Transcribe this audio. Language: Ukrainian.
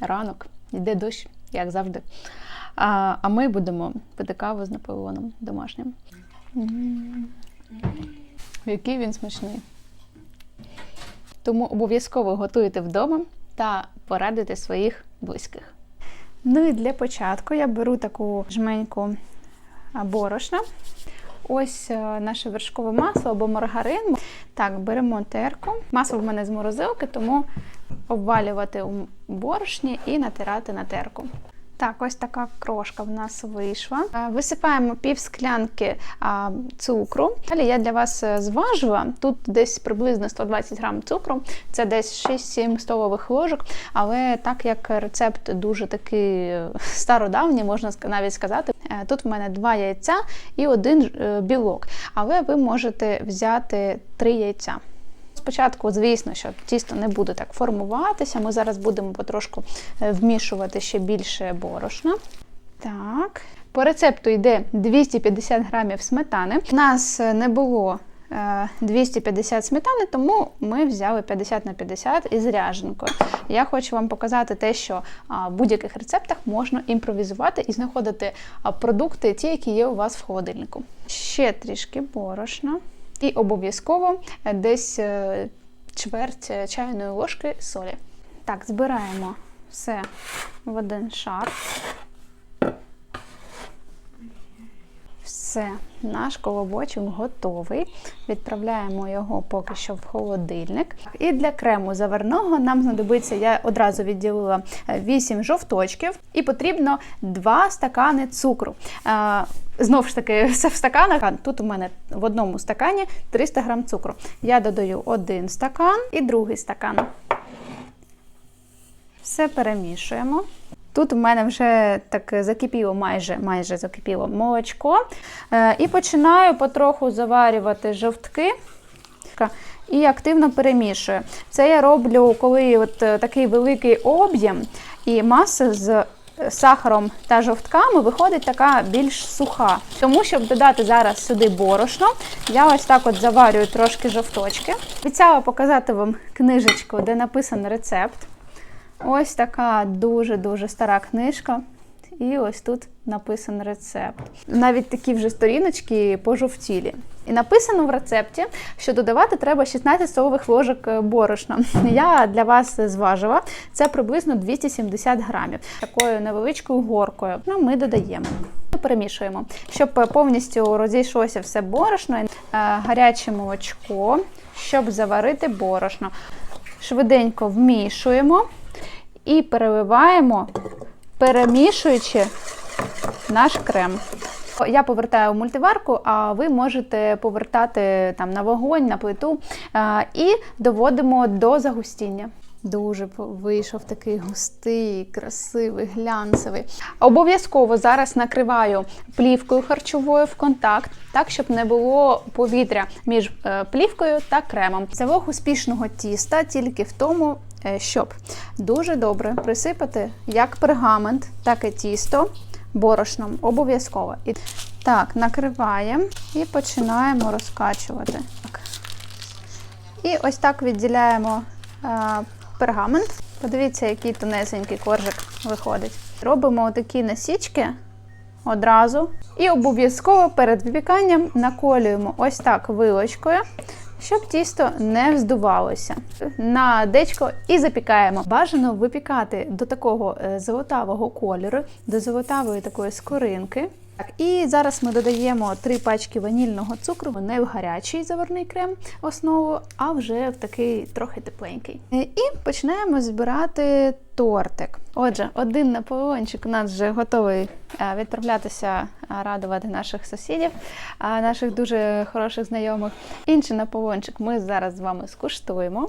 ранок, йде дощ, як завжди. А, а ми будемо пити каву з Наполеоном домашнім. Який він смачний. Тому обов'язково готуйте вдома та порадуйте своїх близьких. Ну і для початку я беру таку жменьку борошна. Ось е, наше вершкове масло або маргарин. Так, беремо терку. Масло в мене з морозилки, тому обвалювати у борошні і натирати на терку. Так, ось така крошка в нас вийшла. Е, Висипаємо пів склянки цукру. Далі я для вас е, зважила. Тут десь приблизно 120 грам цукру, це десь 6-7 столових ложок. Але так як рецепт дуже такий е, стародавній, можна навіть сказати, тут в мене два яйця і один білок. Але ви можете взяти три яйця. Спочатку, звісно, що тісто не буде так формуватися. Ми зараз будемо потрошку е, вмішувати ще більше борошна. Так. По рецепту йде 250 грамів сметани. У нас е, не було е, 250 сметани, тому ми взяли 50 на 50 із ряженкою. Я хочу вам показати те, що в будь-яких рецептах можна імпровізувати і знаходити продукти, ті, які є у вас в холодильнику. Ще трішки борошна. І обов'язково е, десь е, чверть е, чайної ложки солі. Так, збираємо все в один шар. Все, наш колобочок готовий. Відправляємо його поки що в холодильник. І для крему заварного нам знадобиться, я одразу відділила 8 жовточків, і потрібно 2 стакани цукру. Е, Знову ж таки, все в стаканах. Тут у мене в одному стакані 300 грам цукру. Я додаю один стакан і другий стакан. Все перемішуємо. Тут у мене вже так закипіло, майже майже закипіло молочко. Е, і починаю потроху заварювати жовтки і активно перемішую. Це я роблю, коли от е, такий великий об'єм і маса з сахаром та жовтками виходить така більш суха. Тому, щоб додати зараз сюди борошно, я ось так от заварюю трошки жовточки. Обіцяла показати вам книжечку, де написаний рецепт. Ось така дуже-дуже стара книжка. І ось тут написаний рецепт. Навіть такі вже сторіночки пожовтілі. І написано в рецепті, що додавати треба 16 столових ложок е, борошна. Я для вас зважила, це приблизно 270 грамів. Такою невеличкою горкою. Ну, ми додаємо. Перемішуємо, щоб повністю розійшлося все борошно, е, гаряче молочко, щоб заварити борошно. Швиденько вмішуємо і переливаємо, перемішуючи наш крем. Я повертаю в мультиварку, а ви можете повертати там на вогонь, на плиту і доводимо до загустіння. Дуже вийшов такий густий, красивий, глянцевий. Обов'язково зараз накриваю плівкою харчовою в контакт, так щоб не було повітря між е, плівкою та кремом. Залог успішного тіста тільки в тому, е, щоб дуже добре присипати як пергамент, так і тісто борошном. Обов'язково. Так, накриваємо і починаємо розкачувати. І ось так відділяємо е, пергамент. Подивіться, який тонесенький коржик виходить. Робимо такі насічки одразу. І обов'язково перед випіканням наколюємо ось так вилочкою, щоб тісто не вздувалося. На дечко і запікаємо. Бажано випікати до такого е, золотавого кольору, до золотавої такої скоринки. Так, і зараз ми додаємо три пачки ванільного цукру, не в гарячий заварний крем основу, а вже в такий трохи тепленький. Е, І починаємо збирати тортик. Отже, один наполеончик у нас вже готовий е, відправлятися е, радувати наших сусідів, наших дуже хороших знайомих. Інший наполеончик ми зараз з вами скуштуємо.